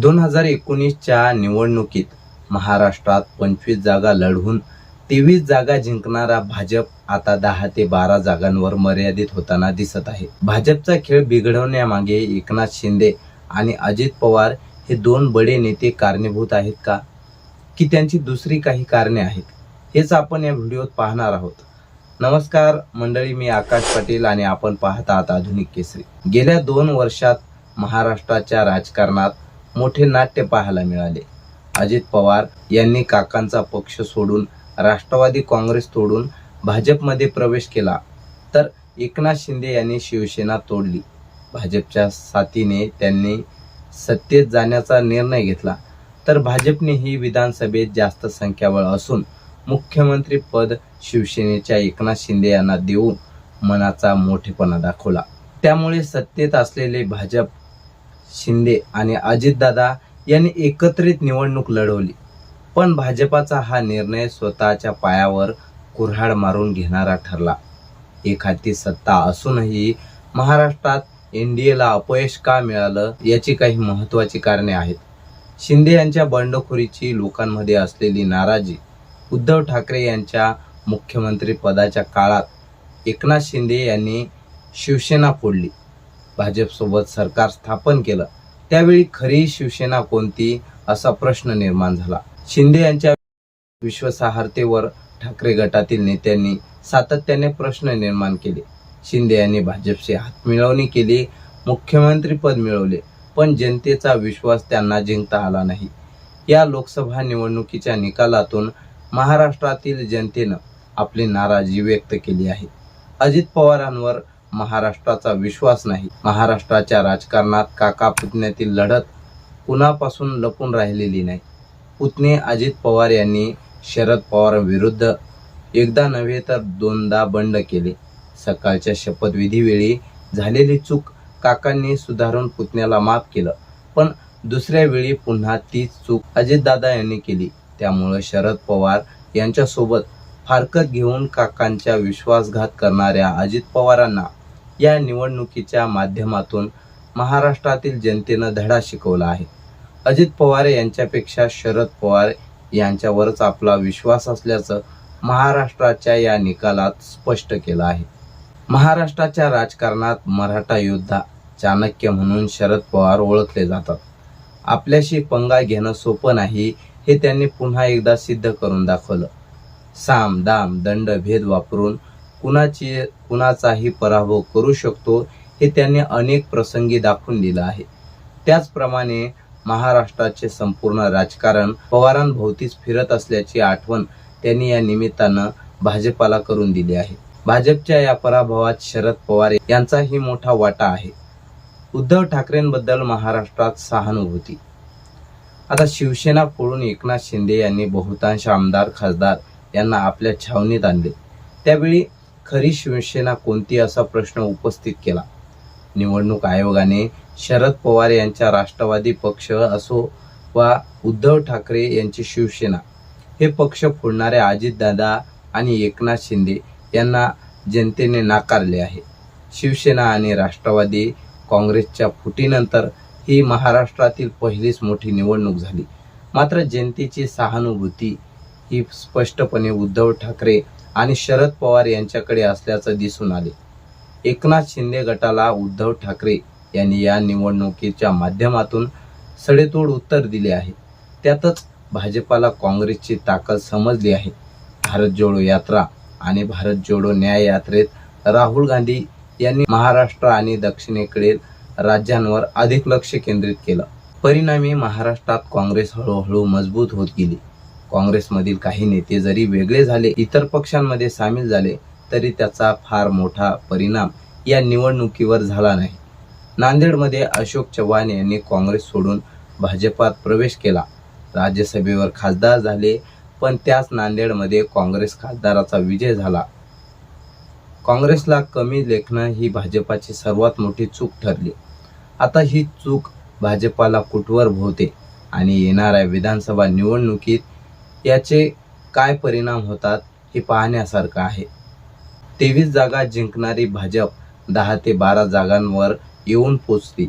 दोन हजार एकोणीसच्या निवडणुकीत महाराष्ट्रात पंचवीस जागा लढवून तेवीस जागा जिंकणारा भाजप आता दहा ते बारा जागांवर मर्यादित होताना दिसत आहे. भाजपचा खेळ बिघडवण्यामागे एकनाथ शिंदे आणि अजित पवार हे दोन बडे नेते कारणीभूत आहेत का? की त्यांची दुसरी काही कारणे आहेत? हेच आपण या व्हिडिओत पाहणार आहोत. नमस्कार मंडळी मी आकाश पाटील आणि आपण पाहत आहात आधुनिक केसरी. गेल्या दोन वर्षात महाराष्ट्राच्या राजकारणात मोठे नाट्य पाहायला मिळाले. अजित पवार यांनी काकांचा पक्ष सोडून राष्ट्रवादी काँग्रेस तोडून भाजपमध्ये प्रवेश केला. तर एकनाथ शिंदे यांनी शिवसेना तोडली. भाजपच्या साथीने त्यांनी सत्तेत जाण्याचा निर्णय घेतला. तर भाजपने ही विधानसभेत जास्त संख्याबळ असून मुख्यमंत्री पद शिवसेनेच्या एकनाथ शिंदे यांना देऊन मनाचा मोठेपणा दाखवला. त्यामुळे सत्तेत असलेले भाजप शिंदे आणि अजितदादा यांनी एकत्रित निवडणूक लढवली. पण भाजपाचा हा निर्णय स्वतःच्या पायावर कुऱ्हाड मारून घेणारा ठरला. एक हाती सत्ता असूनही महाराष्ट्रात एन डी एला अपयश का मिळालं याची काही महत्वाची कारणे आहेत. शिंदे यांच्या बंडखोरीची लोकांमध्ये असलेली नाराजी उद्धव ठाकरे यांच्या मुख्यमंत्री पदाच्या काळात एकनाथ शिंदे यांनी शिवसेना फोडली. भाजपसोबत सरकार स्थापन केलं त्यावेळी खरी शिवसेना कोणती असा प्रश्न निर्माण झाला. शिंदे यांच्या विश्वासार्हतेवर ठाकरे गटातील नेत्यांनी सातत्याने प्रश्न निर्माण केले. शिंदे यांनी भाजपशी हातमिळवणी केली मुख्यमंत्री पद मिळवले पण जनतेचा विश्वास त्यांना जिंकता आला नाही. या लोकसभा निवडणुकीच्या निकालातून महाराष्ट्रातील जनतेनं आपली नाराजी व्यक्त केली आहे. अजित पवारांवर महाराष्ट्राचा विश्वास नाही. महाराष्ट्राच्या राजकारणात काका पुतण्यातील लढत कुणापासून लपून राहिलेली नाही. पुतणे अजित पवार यांनी शरद पवारांविरुद्ध एकदा नव्हे तर दोनदा बंड केले. सकाळच्या शपथविधीवेळी झालेली चूक काकांनी सुधारून पुतण्याला माफ केलं. पण दुसऱ्या वेळी पुन्हा तीच चूक अजितदादा यांनी केली. त्यामुळं शरद पवार यांच्यासोबत फारकत घेऊन काकांच्या विश्वासघात करणाऱ्या अजित पवारांना या निवडणुकीच्या माध्यमातून महाराष्ट्रातील जनतेनं धडा शिकवला आहे. अजित पवार यांच्यापेक्षा शरद पवार यांच्यावरच आपला विश्वास असल्याचं महाराष्ट्राच्या या निकालात स्पष्ट केलं आहे. महाराष्ट्राच्या राजकारणात मराठा योद्धा चाणक्य म्हणून शरद पवार ओळखले जातात. आपल्याशी पंगा घेणं सोपं नाही हे त्यांनी पुन्हा एकदा सिद्ध करून दाखवलं. साम दाम दंड भेद वापरून कुणाची कुणाचाही पराभव करू शकतो हे त्यांनी अनेक प्रसंगी दाखवून दिलं आहे. त्याचप्रमाणे महाराष्ट्राचे संपूर्ण राजकारण पवारांभोवतीच फिरत असल्याची आठवण त्यांनी या निमित्तानं भाजपाला करून दिली आहे. भाजपच्या या पराभवात शरद पवार यांचाही मोठा वाटा आहे. उद्धव ठाकरेंबद्दल महाराष्ट्रात सहानुभूती. आता शिवसेना फोडून एकनाथ शिंदे यांनी बहुतांश आमदार खासदार यांना आपल्या छावणीत आणले. त्यावेळी खरी शिवसेना कोणती असा प्रश्न उपस्थित केला? निवडणूक आयोगाने शरद पवार यांच्या राष्ट्रवादी पक्ष असो वा उद्धव ठाकरे यांची शिवसेना हे पक्ष फोडणारे अजितदादा आणि एकनाथ शिंदे यांना जनतेने नाकारले आहे. शिवसेना आणि राष्ट्रवादी काँग्रेसच्या फुटीनंतर ही महाराष्ट्रातील पहिलीच मोठी निवडणूक झाली. मात्र जनतेची सहानुभूती ही स्पष्टपणे उद्धव ठाकरे आणि शरद पवार यांच्याकडे असल्याचं दिसून आले. एकनाथ शिंदे गटाला उद्धव ठाकरे यांनी या निवडणुकीच्या माध्यमातून सडेतोड उत्तर दिले आहे. त्यातच भाजपाला काँग्रेसची ताकद समजली आहे. भारत जोडो यात्रा आणि भारत जोडो न्याय यात्रेत राहुल गांधी यांनी महाराष्ट्र आणि दक्षिणेकडील राज्यांवर अधिक लक्ष केंद्रित केलं. परिणामी महाराष्ट्रात काँग्रेस हळूहळू मजबूत होत गेली. काँग्रेसमधील काही नेते जरी वेगळे झाले इतर पक्षांमध्ये सामील झाले तरी त्याचा फार मोठा परिणाम या निवडणुकीवर झाला नाही. नांदेडमध्ये अशोक चव्हाण यांनी काँग्रेस सोडून भाजपात प्रवेश केला. राज्यसभेवर खासदार झाले पण त्याच नांदेडमध्ये काँग्रेस खासदाराचा विजय झाला. काँग्रेसला कमी लेखणं ही भाजपाची सर्वात मोठी चूक ठरली. आता ही चूक भाजपाला कुटवर भोवते आणि येणाऱ्या विधानसभा निवडणुकीत याचे काय परिणाम होतात हे पाहण्यासारखं आहे. तेवीस जागा जिंकणारी भाजप दहा ते बारा जागांवर येऊन पोचली.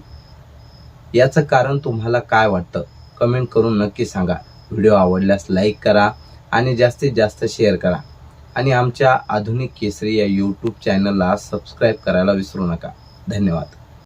याचं कारण तुम्हाला काय वाटतं? कमेंट करून नक्की सांगा. व्हिडिओ आवडल्यास लाईक करा आणि जास्तीत जास्त शेअर करा. आणि आमच्या आधुनिक केसरी या यूट्यूब चॅनलला सबस्क्राईब करायला विसरू नका. धन्यवाद.